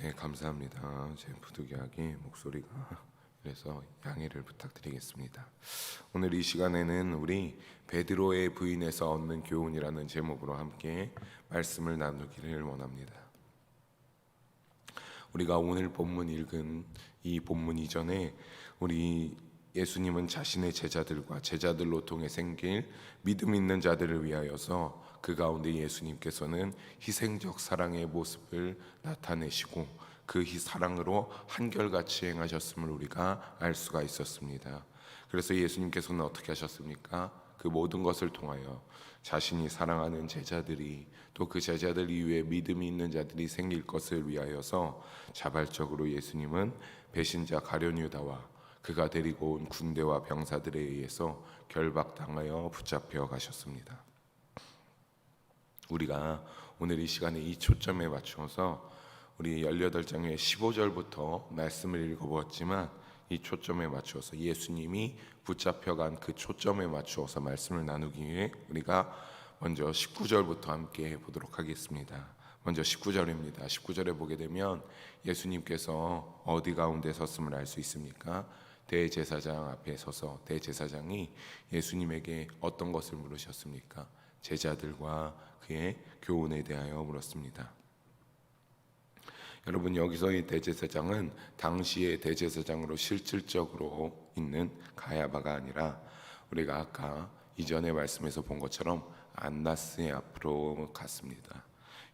네, 감사합니다. 제 부득이하게 목소리가 그래서 양해를 부탁드리겠습니다. 오늘 이 시간에는 우리 베드로의 부인에서 얻는 교훈이라는 제목으로 함께 말씀을 나누기를 원합니다. 우리가 오늘 본문 읽은 이 본문 이전에 우리 예수님은 자신의 제자들과 제자들로 통해 생길 믿음 있는 자들을 위하여서 그 가운데 예수님께서는 희생적 사랑의 모습을 나타내시고 그 희- 사랑으로 한결같이 행하셨음을 우리가 알 수가 있었습니다. 그래서 예수님께서는 어떻게 하셨습니까? 그 모든 것을 통하여 자신이 사랑하는 제자들이 또 그 제자들 이후에 믿음이 있는 자들이 생길 것을 위하여서 자발적으로 예수님은 배신자 가룟 유다와 그가 데리고 온 군대와 병사들에 의해서 결박당하여 붙잡혀 가셨습니다. 우리가 오늘 이 시간에 이 초점에 맞추어서 우리 18장의 15절부터 말씀을 읽어보았지만 이 초점에 맞추어서 예수님이 붙잡혀간 그 초점에 맞추어서 말씀을 나누기 위해 우리가 먼저 19절부터 함께 보도록 하겠습니다. 먼저 19절입니다. 19절에 보게 되면 예수님께서 어디 가운데 섰음을 알 수 있습니까? 대제사장 앞에 서서 대제사장이 예수님에게 어떤 것을 물으셨습니까? 제자들과 그의 교훈에 대하여 물었습니다. 여러분 여기서 이 대제사장은 당시의 대제사장으로 실질적으로 있는 가야바가 아니라 우리가 아까 이전의 말씀에서 본 것처럼 안나스의 앞으로 갔습니다.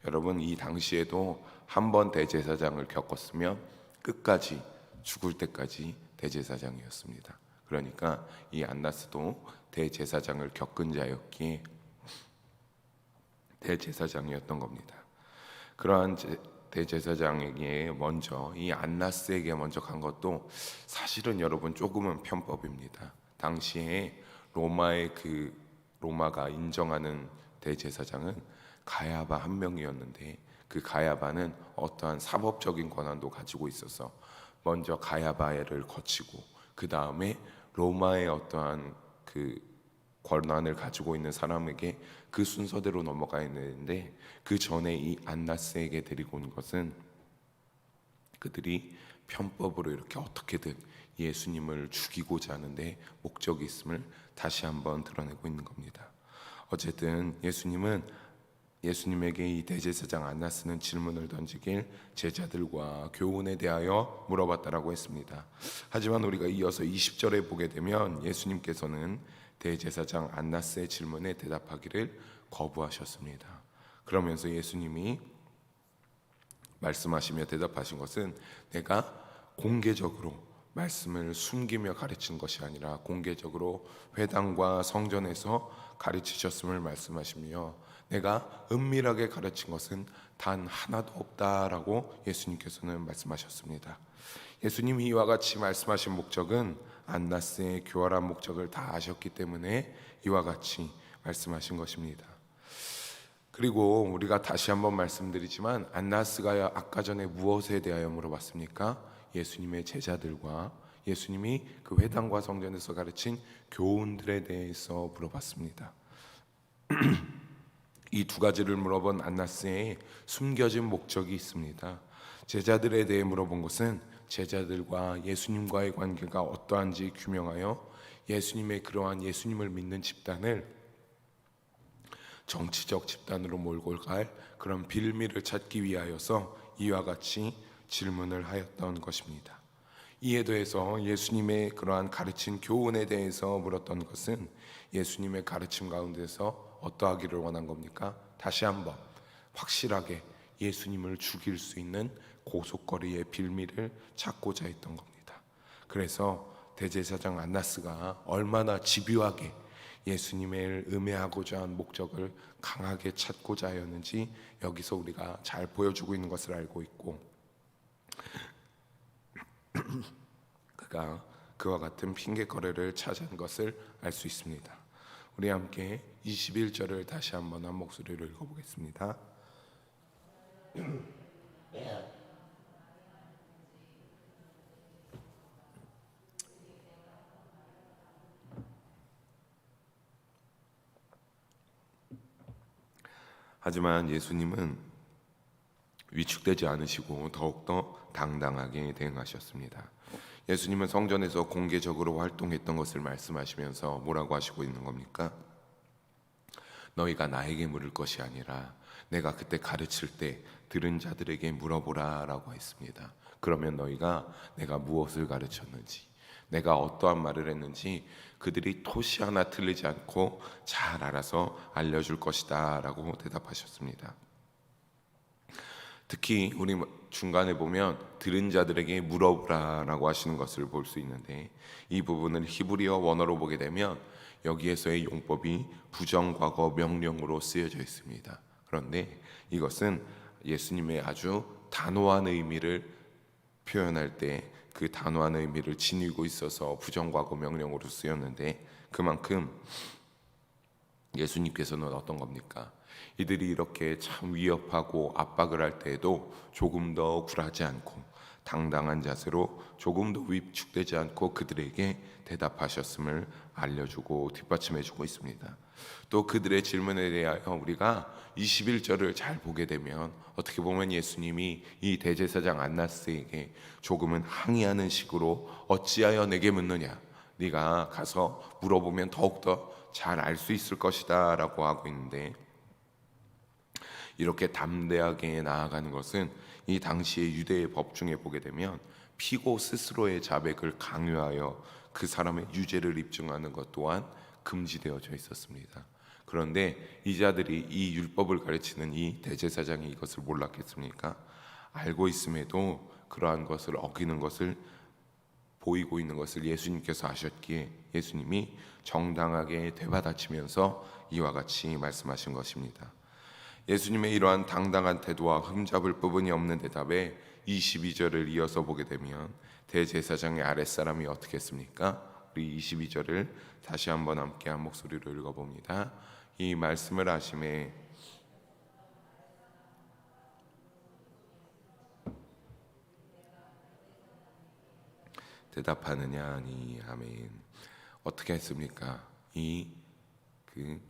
여러분 이 당시에도 한 번 대제사장을 겪었으면 끝까지 죽을 때까지 대제사장이었습니다. 그러니까 이 안나스도 대제사장을 겪은 자였기에 대제사장이었던 겁니다. 그러한 제- 대제사장에게 먼저 이 안나스에게 먼저 간 것도 사실은 여러분 조금은 편법입니다. 당시에 로마의 그 로마가 인정하는 대제사장은 가야바 한 명이었는데 그 가야바는 어떠한 사법적인 권한도 가지고 있어서 먼저 가야바를 거치고 그 다음에 로마의 어떠한 그 권한을 가지고 있는 사람에게 그 순서대로 넘어가야 되는데 그 전에 이 안나스에게 데리고 온 것은 그들이 편법으로 이렇게 어떻게든 예수님을 죽이고자 하는데 목적이 있음을 다시 한번 드러내고 있는 겁니다. 어쨌든 예수님은 예수님에게 이 대제사장 안나스는 질문을 던지길 제자들과 교훈에 대하여 물어봤다라고 했습니다. 하지만 우리가 이어서 20절에 보게 되면 예수님께서는 대제사장 안나스의 질문에 대답하기를 거부하셨습니다. 그러면서 예수님이 말씀하시며 대답하신 것은 내가 공개적으로 말씀을 숨기며 가르친 것이 아니라 공개적으로 회당과 성전에서 가르치셨음을 말씀하시며 내가 은밀하게 가르친 것은 단 하나도 없다라고 예수님께서는 말씀하셨습니다. 예수님이 이와 같이 말씀하신 목적은 안나스의 교활한 목적을 다 아셨기 때문에 이와 같이 말씀하신 것입니다. 그리고 우리가 다시 한번 말씀드리지만 안나스가 아까 전에 무엇에 대하여 물어봤습니까? 예수님의 제자들과 예수님이 그 회당과 성전에서 가르친 교훈들에 대해서 물어봤습니다. 이 두 가지를 물어본 안나스의 숨겨진 목적이 있습니다. 제자들에 대해 물어본 것은 제자들과 예수님과의 관계가 어떠한지 규명하여 예수님의 그러한 예수님을 믿는 집단을 정치적 집단으로 몰고 갈 그런 빌미를 찾기 위하여서 이와 같이 질문을 하였던 것입니다. 이에 더해서 예수님의 그러한 가르친 교훈에 대해서 물었던 것은 예수님의 가르침 가운데서 어떠하기를 원한 겁니까? 다시 한번 확실하게 예수님을 죽일 수 있는 고속거리의 빌미를 찾고자 했던 겁니다. 그래서 대제사장 안나스가 얼마나 집요하게 예수님을 음해하고자 한 목적을 강하게 찾고자 하였는지 여기서 우리가 잘 보여주고 있는 것을 알고 있고 그가 그와 같은 핑계거래를 찾은 것을 알 수 있습니다. 우리 함께 21절을 다시 한번 한 목소리로 읽어보겠습니다. 하지만 예수님은 위축되지 않으시고 더욱더 당당하게 대응하셨습니다. 예수님은 성전에서 공개적으로 활동했던 것을 말씀하시면서 뭐라고 하시고 있는 겁니까? 너희가 나에게 물을 것이 아니라 내가 그때 가르칠 때 들은 자들에게 물어보라라고 했습니다. 그러면 너희가 내가 무엇을 가르쳤는지, 내가 어떠한 말을 했는지 그들이 토시 하나 틀리지 않고 잘 알아서 알려줄 것이다 라고 대답하셨습니다. 특히 우리 중간에 보면 들은 자들에게 물어보라라고 하시는 것을 볼 수 있는데 이 부분을 히브리어 원어로 보게 되면 여기에서의 용법이 부정과거 명령으로 쓰여져 있습니다. 그런데 이것은 예수님의 아주 단호한 의미를 표현할 때 그 단호한 의미를 지니고 있어서 부정과거 명령으로 쓰였는데 그만큼 예수님께서는 어떤 겁니까? 이들이 이렇게 참 위협하고 압박을 할 때에도 조금 더 굴하지 않고 당당한 자세로 조금 더 위축되지 않고 그들에게 대답하셨음을 알려주고 뒷받침해주고 있습니다. 또 그들의 질문에 대하여 우리가 21절을 잘 보게 되면 어떻게 보면 예수님이 이 대제사장 안나스에게 조금은 항의하는 식으로 어찌하여 내게 묻느냐? 네가 가서 물어보면 더욱더 잘 알 수 있을 것이다라고 하고 있는데 이렇게 담대하게 나아가는 것은 이 당시의 유대의 법 중에 보게 되면 피고 스스로의 자백을 강요하여 그 사람의 유죄를 입증하는 것 또한 금지되어져 있었습니다. 그런데 이 자들이 이 율법을 가르치는 이 대제사장이 이것을 몰랐겠습니까? 알고 있음에도 그러한 것을 어기는 것을 보이고 있는 것을 예수님께서 아셨기에 예수님이 정당하게 되받아치면서 이와 같이 말씀하신 것입니다. 예수님의 이러한 당당한 태도와 흠잡을 부분이 없는 대답에 22절을 이어서 보게 되면 대제사장의 아랫사람이 어떻게 했습니까? 우리 22절을 다시 한번 함께 한 목소리로 읽어봅니다. 이 말씀을 하심에 대답하느냐 아니 아멘 어떻게 했습니까? 이 그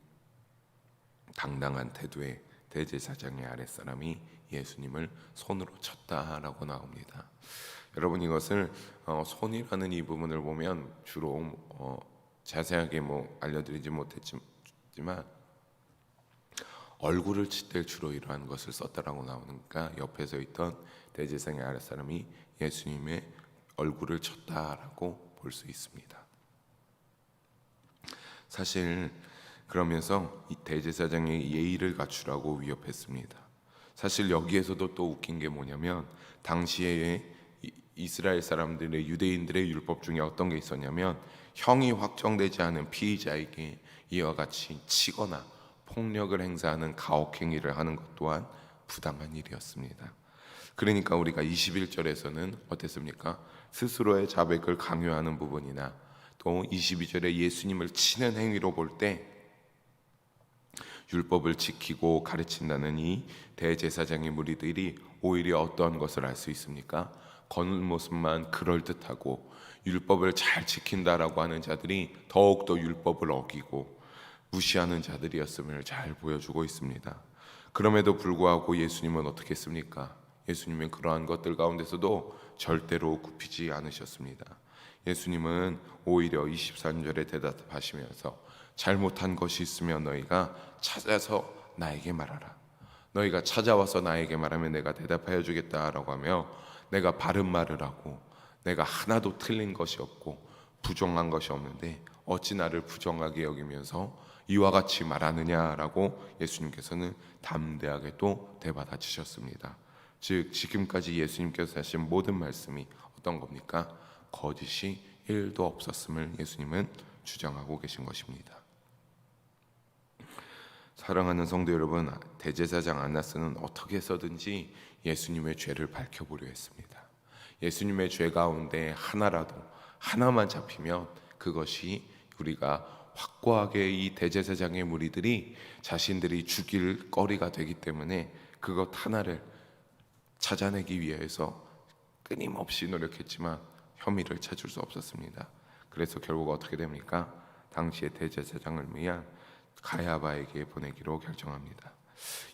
당당한 태도에 대제사장의 아랫사람이 예수님을 손으로 쳤다라고 나옵니다. 여러분 이것을 어, 손이라는 이 부분을 보면 주로 어, 자세하게 뭐 알려드리지 못했지만 얼굴을 칠 때 주로 이러한 것을 썼다라고 나오니까 옆에서 있던 대제사장의 아랫사람이 예수님의 얼굴을 쳤다라고 볼 수 있습니다. 사실 그러면서 이 대제사장의 예의를 갖추라고 위협했습니다. 사실 여기에서도 또 웃긴 게 뭐냐면 당시에 이- 이스라엘 사람들의 유대인들의 율법 중에 어떤 게 있었냐면 형이 확정되지 않은 피의자에게 이와 같이 치거나 폭력을 행사하는 가혹 행위를 하는 것 또한 부당한 일이었습니다. 그러니까 우리가 21절에서는 어땠습니까? 스스로의 자백을 강요하는 부분이나 또 22절에 예수님을 치는 행위로 볼 때 율법을 지키고 가르친다는 이 대제사장의 무리들이 오히려 어떠한 것을 알 수 있습니까? 겉모습만 그럴듯하고 율법을 잘 지킨다라고 하는 자들이 더욱더 율법을 어기고 무시하는 자들이었음을 잘 보여주고 있습니다. 그럼에도 불구하고 예수님은 어떻게 했습니까? 예수님은 그러한 것들 가운데서도 절대로 굽히지 않으셨습니다. 예수님은 오히려 23절에 대답하시면서 잘못한 것이 있으면 너희가 찾아서 나에게 말하라. 너희가 찾아와서 나에게 말하면 내가 대답하여 주겠다라고 하며 내가 바른 말을 하고 내가 하나도 틀린 것이 없고 부정한 것이 없는데 어찌 나를 부정하게 여기면서 이와 같이 말하느냐라고 예수님께서는 담대하게 또 대받아치셨습니다. 즉 지금까지 예수님께서 하신 모든 말씀이 어떤 겁니까? 거짓이 1도 없었음을 예수님은 주장하고 계신 것입니다. 사랑하는 성도 여러분, 대제사장 안나스는 어떻게 해서든지 예수님의 죄를 밝혀보려 했습니다. 예수님의 죄 가운데 하나라도 하나만 잡히면 그것이 우리가 확고하게 이 대제사장의 무리들이 자신들이 죽일 거리가 되기 때문에 그것 하나를 찾아내기 위해서 끊임없이 노력했지만 혐의를 찾을 수 없었습니다. 그래서 결국 어떻게 됩니까? 당시의 대제사장을 위한 가야바에게 보내기로 결정합니다.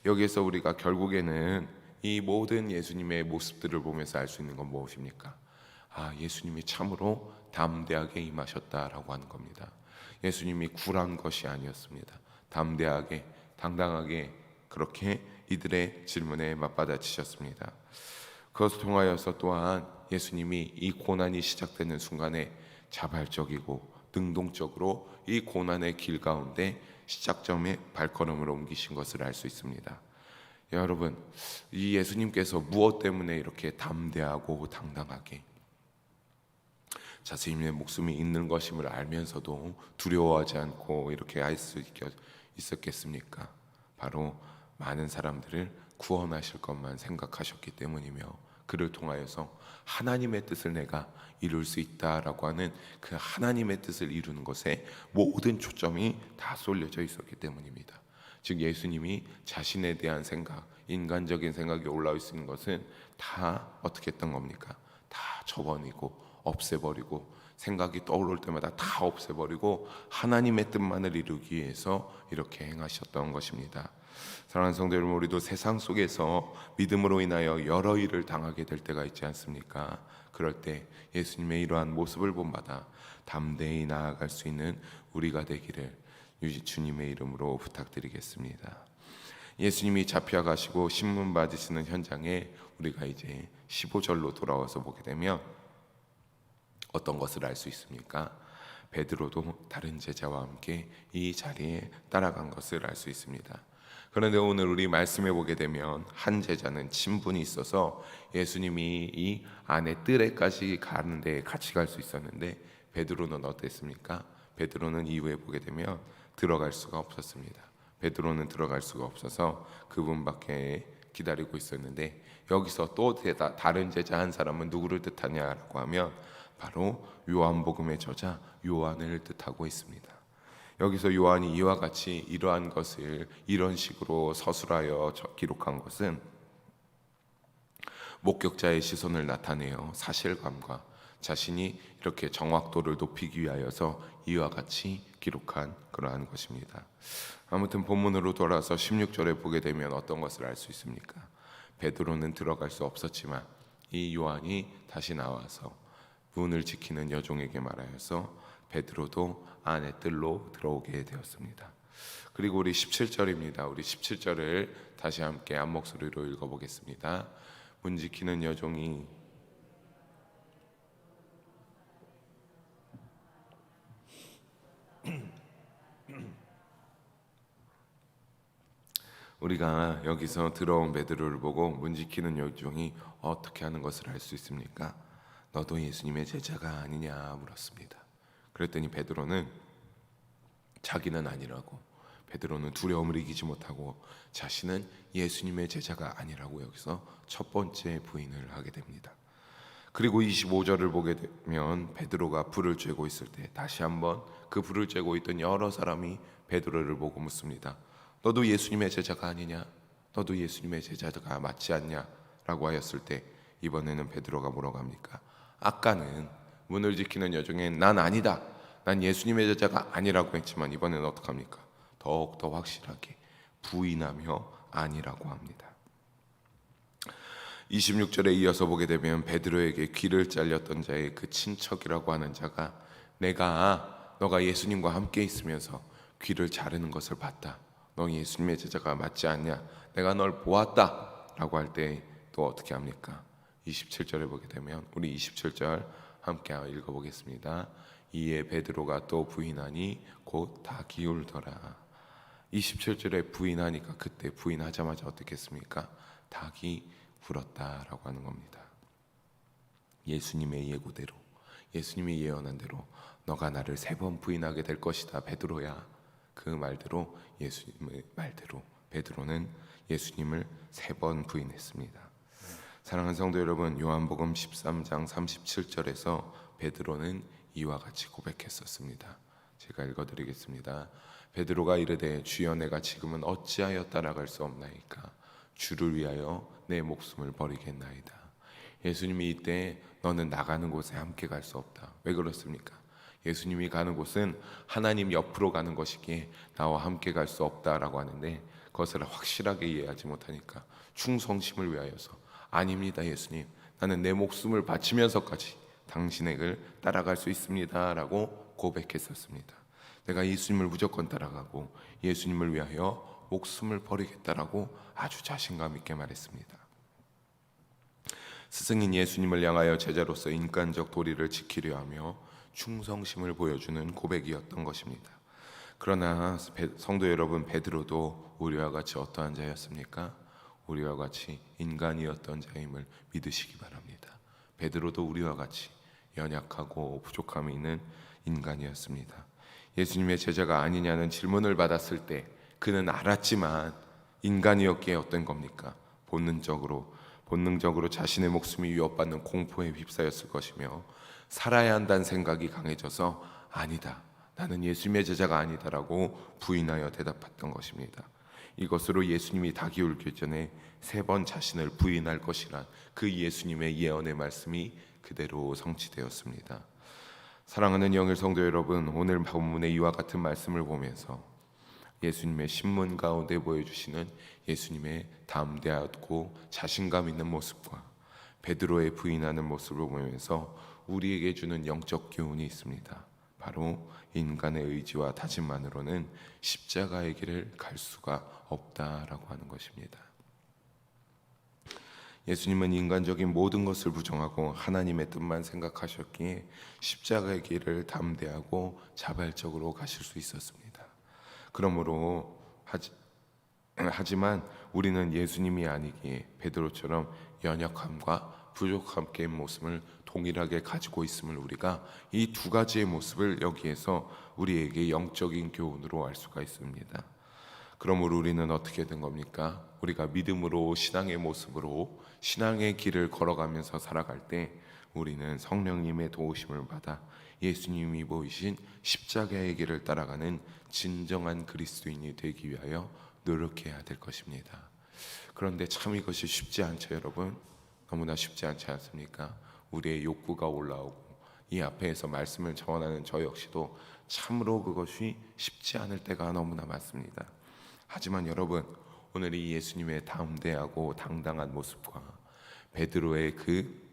여기에서 우리가 결국에는 이 모든 예수님의 모습들을 보면서 알 수 있는 건 무엇입니까? 아, 예수님이 참으로 담대하게 임하셨다라고 하는 겁니다. 예수님이 굴한 것이 아니었습니다. 담대하게, 당당하게 그렇게 이들의 질문에 맞받아치셨습니다. 그것을 통하여서 또한 예수님이 이 고난이 시작되는 순간에 자발적이고 능동적으로 이 고난의 길 가운데 시작점에 발걸음을 옮기신 것을 알 수 있습니다. 여러분, 이 예수님께서 무엇 때문에 이렇게 담대하고 당당하게 자신의 목숨이 있는 것임을 알면서도 두려워하지 않고 이렇게 할 수 있었겠습니까? 바로 많은 사람들을 구원하실 것만 생각하셨기 때문이며 그를 통하여서 하나님의 뜻을 내가 이룰 수 있다라고 하는 그 하나님의 뜻을 이루는 것에 모든 초점이 다 쏠려져 있었기 때문입니다. 즉 예수님이 자신에 대한 생각, 인간적인 생각이 올라올 수 있는 것은 다 어떻게 했던 겁니까? 다 접어내고 없애버리고 생각이 떠오를 때마다 다 없애버리고 하나님의 뜻만을 이루기 위해서 이렇게 행하셨던 것입니다. 사랑하는 성도 여러분, 우리도 세상 속에서 믿음으로 인하여 여러 일을 당하게 될 때가 있지 않습니까? 그럴 때 예수님의 이러한 모습을 본받아 담대히 나아갈 수 있는 우리가 되기를 유지 주님의 이름으로 부탁드리겠습니다. 예수님이 잡혀가시고 신문 받으시는 현장에 우리가 이제 15절로 돌아와서 보게 되면 어떤 것을 알 수 있습니까? 베드로도 다른 제자와 함께 이 자리에 따라간 것을 알 수 있습니다. 그런데 오늘 우리 말씀해 보게 되면 한 제자는 친분이 있어서 예수님이 이 안에 뜰에까지 가는데 같이 갈 수 있었는데 베드로는 어땠습니까? 베드로는 이후에 보게 되면 들어갈 수가 없었습니다. 베드로는 들어갈 수가 없어서 그분밖에 기다리고 있었는데 여기서 또 다른 제자 한 사람은 누구를 뜻하냐라고 하면 바로 요한복음의 저자 요한을 뜻하고 있습니다. 여기서 요한이 이와 같이 이러한 것을 이런 식으로 서술하여 기록한 것은 목격자의 시선을 나타내어 사실감과 자신이 이렇게 정확도를 높이기 위하여서 이와 같이 기록한 그러한 것입니다. 아무튼 본문으로 돌아서 16절에 보게 되면 어떤 것을 알 수 있습니까? 베드로는 들어갈 수 없었지만 이 요한이 다시 나와서 문을 지키는 여종에게 말하여서 베드로도 안에 뜰로 들어오게 되었습니다. 그리고 우리 17절입니다. 우리 17절을 다시 함께 한 목소리로 읽어보겠습니다. 문 지키는 여종이 우리가 여기서 들어온 베드로를 보고 문 지키는 여종이 어떻게 하는 것을 알 수 있습니까? 너도 예수님의 제자가 아니냐 물었습니다. 그랬더니 베드로는 자기는 아니라고 베드로는 두려움을 이기지 못하고 자신은 예수님의 제자가 아니라고 여기서 첫 번째 부인을 하게 됩니다. 그리고 25절을 보게 되면 베드로가 불을 쬐고 있을 때 다시 한번 그 불을 쬐고 있던 여러 사람이 베드로를 보고 묻습니다. 너도 예수님의 제자가 아니냐? 너도 예수님의 제자가 맞지 않냐? 라고 하였을 때 이번에는 베드로가 뭐라고 합니까? 아까는 문을 지키는 여종에 난 아니다. 난 예수님의 제자가 아니라고 했지만 이번에는 어떡합니까? 더욱 더 확실하게 부인하며 아니라고 합니다. 26절에 이어서 보게 되면 베드로에게 귀를 잘렸던 자의 그 친척이라고 하는 자가 내가 너가 예수님과 함께 있으면서 귀를 자르는 것을 봤다. 너 예수님의 제자가 맞지 않냐? 내가 널 보았다라고 할 때 또 어떻게 합니까? 27절에 보게 되면 우리 27절 함께 읽어보겠습니다. 이에 베드로가 또 부인하니 곧 다 기울더라. 27절에 부인하니까 그때 부인하자마자 어떻게 했습니까? 닭이 불었다라고 하는 겁니다. 예수님의 예고대로 예수님이 예언한 대로 너가 나를 세 번 부인하게 될 것이다 베드로야. 그 말대로 예수님의 말대로 베드로는 예수님을 세 번 부인했습니다. 사랑하는 성도 여러분, 요한복음 13장 37절에서 베드로는 이와 같이 고백했었습니다. 제가 읽어드리겠습니다. 베드로가 이르되 주여 내가 지금은 어찌하여 따라갈 수 없나이까 주를 위하여 내 목숨을 버리겠나이다. 예수님이 이때 너는 나가는 곳에 함께 갈 수 없다. 왜 그렇습니까? 예수님이 가는 곳은 하나님 옆으로 가는 것이기에 나와 함께 갈 수 없다라고 하는데 그것을 확실하게 이해하지 못하니까 충성심을 위하여서 아닙니다 예수님 나는 내 목숨을 바치면서까지 당신에게 따라갈 수 있습니다라고 고백했었습니다. 내가 예수님을 무조건 따라가고 예수님을 위하여 목숨을 버리겠다라고 아주 자신감 있게 말했습니다. 스승인 예수님을 향하여 제자로서 인간적 도리를 지키려 하며 충성심을 보여주는 고백이었던 것입니다. 그러나 베- 성도 여러분 베드로도 우리와 같이 어떠한 자였습니까? 우리와 같이 인간이었던 자임을 믿으시기 바랍니다. 베드로도 우리와 같이 연약하고 부족함이 있는 인간이었습니다. 예수님의 제자가 아니냐는 질문을 받았을 때 그는 알았지만 인간이었기에 어떤 겁니까? 본능적으로 본능적으로 자신의 목숨이 위협받는 공포에 휩싸였을 것이며 살아야 한다는 생각이 강해져서 아니다. 나는 예수님의 제자가 아니다라고 부인하여 대답했던 것입니다. 이것으로 예수님이 닭이 울기 전에 세 번 자신을 부인할 것이란 그 예수님의 예언의 말씀이 그대로 성취되었습니다. 사랑하는 영일 성도 여러분, 오늘 본문의 이와 같은 말씀을 보면서 예수님의 신문 가운데 보여주시는 예수님의 담대하고 자신감 있는 모습과 베드로의 부인하는 모습을 보면서 우리에게 주는 영적 교훈이 있습니다. 바로 인간의 의지와 다짐만으로는 십자가의 길을 갈 수가 없다라고 하는 것입니다. 예수님은 인간적인 모든 것을 부정하고 하나님의 뜻만 생각하셨기에 십자가의 길을 담대하고 자발적으로 가실 수 있었습니다. 그러므로 하지, 하지만 우리는 예수님이 아니기에 베드로처럼 연약함과 부족함의 모습을 동일하게 가지고 있음을 우리가 이 두 가지의 모습을 여기에서 우리에게 영적인 교훈으로 알 수가 있습니다. 그러므로 우리는 어떻게 된 겁니까? 우리가 믿음으로 신앙의 모습으로 신앙의 길을 걸어가면서 살아갈 때 우리는 성령님의 도우심을 받아 예수님이 보이신 십자가의 길을 따라가는 진정한 그리스도인이 되기 위하여 노력해야 될 것입니다. 그런데 참 이것이 쉽지 않죠, 여러분. 너무나 쉽지 않지 않습니까? 우리의 욕구가 올라오고 이 앞에서 말씀을 전하는 저 역시도 참으로 그것이 쉽지 않을 때가 너무나 많습니다. 하지만 여러분 오늘 이 예수님의 담대하고 당당한 모습과 베드로의 그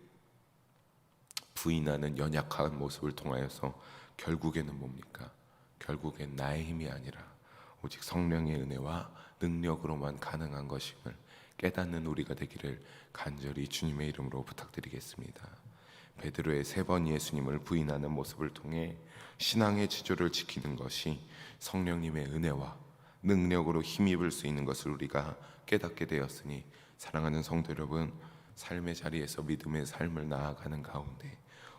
부인하는 연약한 모습을 통하여서 결국에는 뭡니까? 결국엔 나의 힘이 아니라 오직 성령의 은혜와 능력으로만 가능한 것임을 깨닫는 우리가 되기를 간절히 주님의 이름으로 부탁드리겠습니다. 베드로의 세 번 예수님을 부인하는 모습을 통해 신앙의 지조를 지키는 것이 성령님의 은혜와 능력으로 힘입을 수 있는 것을 우리가 깨닫게 되었으니 사랑하는 성도 여러분 삶의 자리에서 믿음의 삶을 나아가는 가운데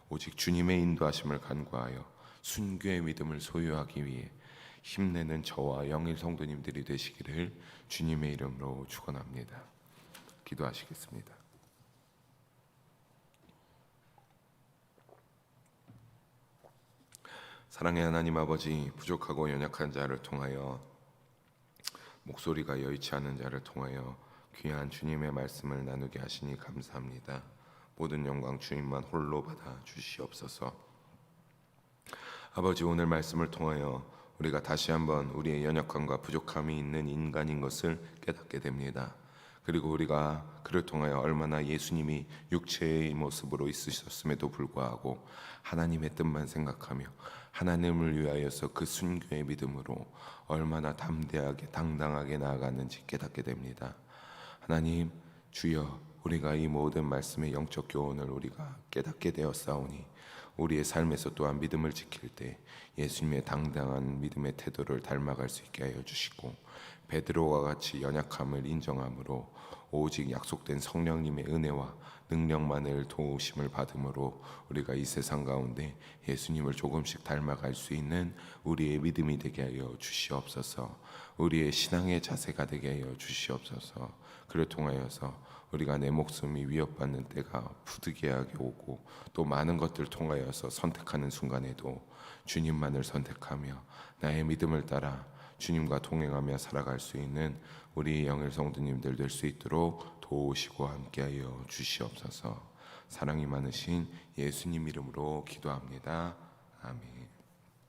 오직 주님의 인도하심을 간구하여 순교의 믿음을 소유하기 위해 힘내는 저와 영일 성도님들이 되시기를 주님의 이름으로 축원합니다. 기도하시겠습니다. 사랑의 하나님 아버지 부족하고 연약한 자를 통하여 목소리가 여의치 않은 자를 통하여 귀한 주님의 말씀을 나누게 하시니 감사합니다. 모든 영광 주님만 홀로 받아 주시옵소서. 아버지 오늘 말씀을 통하여 우리가 다시 한번 우리의 연약함과 부족함이 있는 인간인 것을 깨닫게 됩니다. 그리고 우리가 그를 통하여 얼마나 예수님이 육체의 모습으로 있으셨음에도 불구하고 하나님의 뜻만 생각하며 하나님을 위하여서 그 순교의 믿음으로 얼마나 담대하게 당당하게 나아갔는지 깨닫게 됩니다. 하나님 주여 우리가 이 모든 말씀의 영적 교훈을 우리가 깨닫게 되었사오니 우리의 삶에서 또한 믿음을 지킬 때 예수님의 당당한 믿음의 태도를 닮아갈 수 있게 하여 주시고 베드로와 같이 연약함을 인정함으로 오직 약속된 성령님의 은혜와 능력만을 도우심을 받음으로 우리가 이 세상 가운데 예수님을 조금씩 닮아갈 수 있는 우리의 믿음이 되게 하여 주시옵소서. 우리의 신앙의 자세가 되게 하여 주시옵소서. 그를 통하여서 우리가 내 목숨이 위협받는 때가 부득이하게 오고 또 많은 것들 통하여서 선택하는 순간에도 주님만을 선택하며 나의 믿음을 따라 주님과 동행하며 살아갈 수 있는 우리 영일 성도님들 될 수 있도록 도우시고 함께하여 주시옵소서. 사랑이 많으신 예수님 이름으로 기도합니다. 아멘.